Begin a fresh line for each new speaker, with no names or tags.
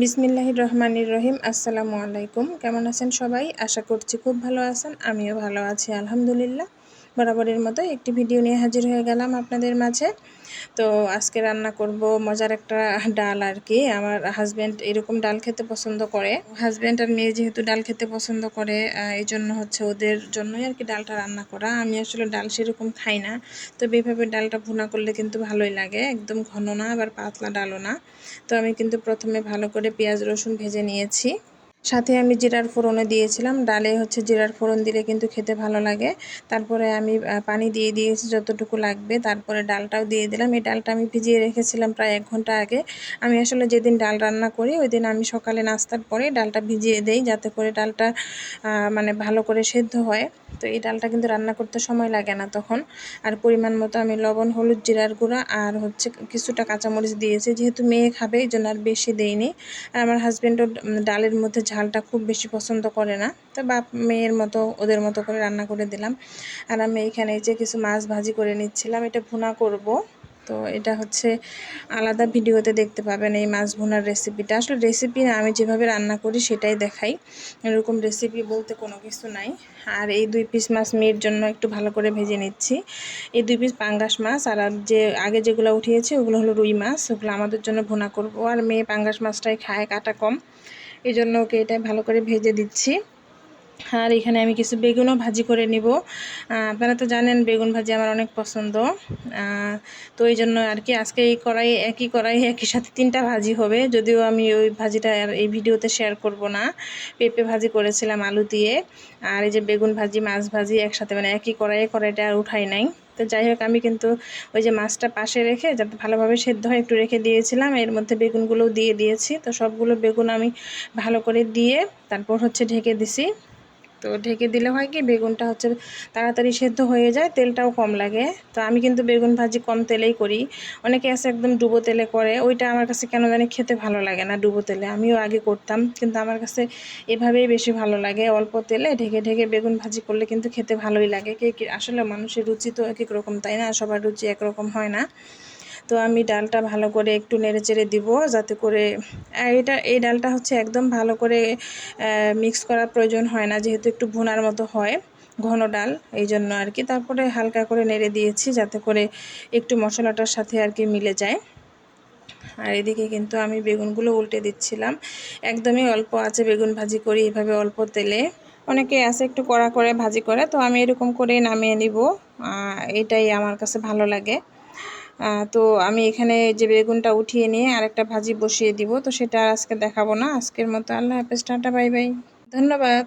বিসমিল্লাহির রহমানির রহিম আসসালামু আলাইকুম। কেমন আছেন সবাই? আশা করছি খুব ভালো আছেন, আমিও ভালো আছি, আলহামদুলিল্লাহ। বরাবরের মতো একটি ভিডিও নিয়ে হাজির হয়ে গেলাম আপনাদের মাঝে। তো আজকে রান্না করব মজার একটা ডাল আর কি। আমার হাজব্যান্ড এরকম ডাল খেতে পছন্দ করে। হাজব্যান্ড আর মেয়ে যেহেতু ডাল খেতে পছন্দ করে এই জন্য হচ্ছে ওদের জন্যই আর কি ডালটা রান্না করা। আমি আসলে ডাল সেরকম খাই না তো এইভাবে ডালটা ভুনা করলে কিন্তু ভালোই লাগে। একদম ঘন না, আবার পাতলা ডালও না। তো আমি কিন্তু প্রথমে ভালো করে পেঁয়াজ, রসুন ভেজে নিয়েছি। সাথে আমি জিরার ফোড়নও দিয়েছিলাম। ডালে হচ্ছে জিরার ফোড়ন দিলে কিন্তু খেতে ভালো লাগে। তারপরে আমি পানি দিয়ে দিয়েছি যতটুকু লাগবে। তারপরে ডালটাও দিয়ে দিলাম। এই ডালটা আমি ভিজিয়ে রেখেছিলাম প্রায় এক ঘণ্টা আগে। আমি আসলে যেদিন ডাল রান্না করি, ওই দিন আমি সকালে নাস্তার পরে ডালটা ভিজিয়ে দেই যাতে করে ডালটা মানে ভালো করে সেদ্ধ হয়। তো এই ডালটা কিন্তু রান্না করতে সময় লাগে না তখন। আর পরিমাণ মতো আমি লবণ, হলুদ, জিরার গুঁড়া আর হচ্ছে কিছুটা কাঁচামরিচ দিয়েছি। যেহেতু মেয়ে খাবে, এই জন্য আর বেশি দেইনি। আর আমার হাজব্যান্ডও ডালের মধ্যে ঝালটা খুব বেশি পছন্দ করে না। তো বাপ মেয়ের মতো, ওদের মতো করে রান্না করে দিলাম। আর আমি এইখানে যে কিছু মাছ ভাজি করে নিচ্ছিলাম, এটা ভুনা করব। তো এটা হচ্ছে আলাদা ভিডিওতে দেখতে পাবেন এই মাছ ভুনার রেসিপিটা আসলে রেসিপি না আমি যেভাবে রান্না করি সেটাই দেখাই। এরকম রেসিপি বলতে কোনো কিছু নাই। আর এই দুই পিস মাছ মেয়ের জন্য একটু ভালো করে ভেজে নিচ্ছি। এই দুই পিস পাঙ্গাস মাছ আর যে আগে যেগুলো উঠিয়েছে ওগুলো হলো রুই মাছ। ওগুলো আমাদের জন্য ভুনা করব। আর মেয়ে পাঙ্গাস মাছটাই খায় কাটা কম। এই জন্য ওকে এটা ভালো করে ভেজে দিচ্ছি। আর এখানে আমি কিছু বেগুনও ভাজি করে নিব। আপনারা তো জানেন, বেগুন ভাজি আমার অনেক পছন্দ। তো এই জন্য আর কি আজকে এই কড়াই, একই কড়াই, একই সাথে তিনটা ভাজি হবে। যদিও আমি ওই ভাজিটা আর এই ভিডিওতে শেয়ার করব না। পেঁপে ভাজি করেছিলাম আলু দিয়ে। আর এই যে বেগুন ভাজি, মাছ ভাজি একসাথে মানে একই কড়াইয়ে কড়াইটা আর উঠাই নাই। তো যাই হোক, আমি কিন্তু ওই যে মাছটা পাশে রেখে, যাতে ভালোভাবে সেদ্ধ হয়, একটু রেখে দিয়েছিলাম। এর মধ্যে বেগুনগুলোও দিয়ে দিয়েছি। তো সবগুলো বেগুন আমি ভালো করে দিয়ে তারপর হচ্ছে ঢেকে দিছি। তো ঢেকে দিলে হয় কি বেগুনটা হচ্ছে তাড়াতাড়ি সেদ্ধ হয়ে যায়, তেলটাও কম লাগে। তো আমি কিন্তু বেগুন ভাজি কম তেলেই করি। অনেকে আছে একদম ডুবো তেলে করে, ওইটা আমার কাছে কেন জানি খেতে ভালো লাগে না ডুবো তেলে। আমিও আগে করতাম, কিন্তু আমার কাছে এভাবেই বেশি ভালো লাগে। অল্প তেলে ঢেকে ঢেকে বেগুন ভাজি করলে কিন্তু খেতে ভালোই লাগে। কে আসলে মানুষের রুচি তো এক এক রকম, তাই না? সবার রুচি একরকম হয় না। তো আমি ডালটা ভালো করে একটু নেড়ে চেড়ে দিব যাতে করে এটা, এই ডালটা হচ্ছে একদম ভালো করে মিক্স করার প্রয়োজন হয় না, যেহেতু একটু ভুনার মতো হয়, ঘন ডাল, এই জন্য আর কি। তারপরে হালকা করে নেড়ে দিয়েছি যাতে করে একটু মশলাটার সাথে আর কি মিলে যায়। আর এদিকে কিন্তু আমি বেগুনগুলো উল্টে দিচ্ছিলাম। একদমই অল্প আছে বেগুন ভাজি করি এভাবে অল্প তেলে। অনেকে আছে একটু কড়া করে ভাজি করে, তো আমি এরকম করেই নামিয়ে নিব। এটাই আমার কাছে ভালো লাগে। তো আমি এখানে যে বেগুনটা উঠিয়ে নিয়ে আরেকটা ভাজি বসিয়ে দিব, তো সেটা আজকে দেখাবো না। আজকের মতো আল্লাহ হাফেজ, টাটা, বাই বাই। ধন্যবাদ।